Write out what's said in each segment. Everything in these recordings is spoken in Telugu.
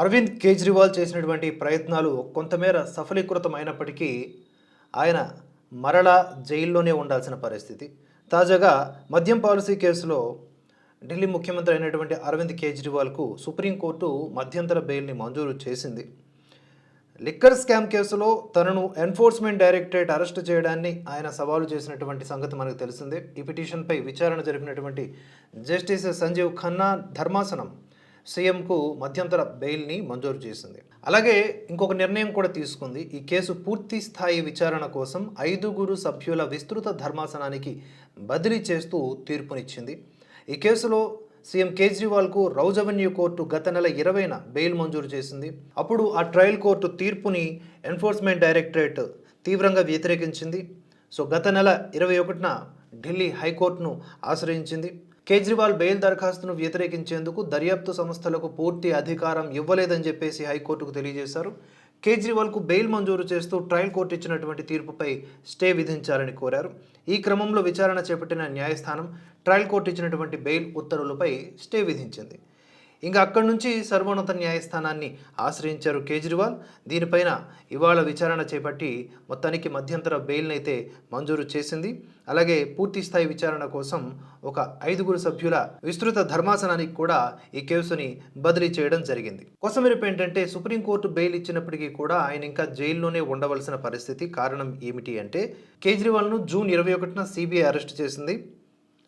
అరవింద్ కేజ్రీవాల్ చేసినటువంటి ప్రయత్నాలు కొంతమేర సఫలీకృతమైనప్పటికీ ఆయన మరలా జైల్లోనే ఉండాల్సిన పరిస్థితి. తాజాగా మద్యం పాలసీ కేసులో ఢిల్లీ ముఖ్యమంత్రి అయినటువంటి అరవింద్ కేజ్రీవాల్కు సుప్రీంకోర్టు మధ్యంతర బెయిల్ని మంజూరు చేసింది. లిక్కర్ స్కామ్ కేసులో తనను ఎన్ఫోర్స్మెంట్ డైరెక్టరేట్ అరెస్ట్ చేయడాన్ని ఆయన సవాలు చేసినటువంటి సంగతి మనకు తెలిసిందే. ఈ పిటిషన్పై విచారణ జరిపినటువంటి జస్టిస్ సంజీవ్ ఖన్నా ధర్మాసనం సీఎంకు మధ్యంతర బెయిల్ని మంజూరు చేసింది. అలాగే ఇంకొక నిర్ణయం కూడా తీసుకుంది. ఈ కేసు పూర్తి స్థాయి విచారణ కోసం ఐదుగురు సభ్యుల విస్తృత ధర్మాసనానికి బదిలీ చేస్తూ తీర్పునిచ్చింది. ఈ కేసులో సీఎం కేజ్రీవాల్కు రౌజ్ అవెన్యూ కోర్టు గత నెల ఇరవైన బెయిల్ మంజూరు చేసింది. అప్పుడు ఆ ట్రయల్ కోర్టు తీర్పుని ఎన్ఫోర్స్మెంట్ డైరెక్టరేట్ తీవ్రంగా వ్యతిరేకించింది. సో గత నెల ఇరవై ఒకటిన ఢిల్లీ హైకోర్టును ఆశ్రయించింది. కేజ్రీవాల్ బెయిల్ దరఖాస్తును వ్యతిరేకించేందుకు దర్యాప్తు సంస్థలకు పూర్తి అధికారం ఇవ్వలేదని చెప్పేసి హైకోర్టుకు తెలియజేశారు. కేజ్రీవాల్కు బెయిల్ మంజూరు చేస్తూ ట్రయల్ కోర్టు ఇచ్చినటువంటి తీర్పుపై స్టే విధించాలని కోరారు. ఈ క్రమంలో విచారణ చేపట్టిన న్యాయస్థానం ట్రయల్ కోర్టు ఇచ్చినటువంటి బెయిల్ ఉత్తర్వులపై స్టే విధించింది. ఇంకా అక్కడి నుంచి సర్వోన్నత న్యాయస్థానాన్ని ఆశ్రయించారు కేజ్రీవాల్. దీనిపైన ఇవాళ విచారణ చేపట్టి మొత్తానికి మధ్యంతర బెయిల్ని అయితే మంజూరు చేసింది. అలాగే పూర్తి స్థాయి విచారణ కోసం ఒక ఐదుగురు సభ్యుల విస్తృత ధర్మాసనానికి కూడా ఈ కేసుని బదిలీ చేయడం జరిగింది. కొసమెరుపు ఏంటంటే సుప్రీంకోర్టు బెయిల్ ఇచ్చినప్పటికీ కూడా ఆయన ఇంకా జైల్లోనే ఉండవలసిన పరిస్థితి కారణం ఏమిటి అంటే కేజ్రీవాల్ను జూన్ ఇరవై ఒకటిన సిబిఐ అరెస్ట్ చేసింది.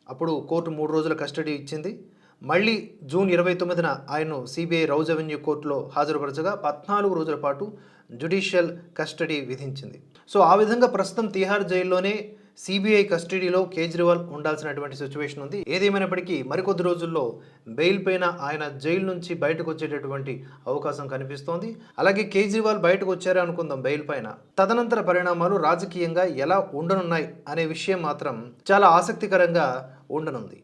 అప్పుడు కోర్టు మూడు రోజుల కస్టడీ ఇచ్చింది. మళ్ళీ జూన్ ఇరవై తొమ్మిదిన ఆయన్ను సిబిఐ రౌజ్ అవెన్యూ కోర్టులో హాజరుపరచగా పద్నాలుగు రోజుల పాటు జ్యుడిషియల్ కస్టడీ విధించింది. సో ఆ విధంగా ప్రస్తుతం తిహార్ జైల్లోనే సిబిఐ కస్టడీలో కేజ్రీవాల్ ఉండాల్సినటువంటి సిచ్యువేషన్ ఉంది. ఏదేమైనప్పటికీ మరికొద్ది రోజుల్లో బెయిల్ పైన ఆయన జైలు నుంచి బయటకు వచ్చేటటువంటి అవకాశం కనిపిస్తోంది. అలాగే కేజ్రీవాల్ బయటకు వచ్చారే అనుకుందాం బెయిల్ పైన. తదనంతర పరిణామాలు రాజకీయంగా ఎలా ఉండనున్నాయి అనే విషయం మాత్రం చాలా ఆసక్తికరంగా ఉండనుంది.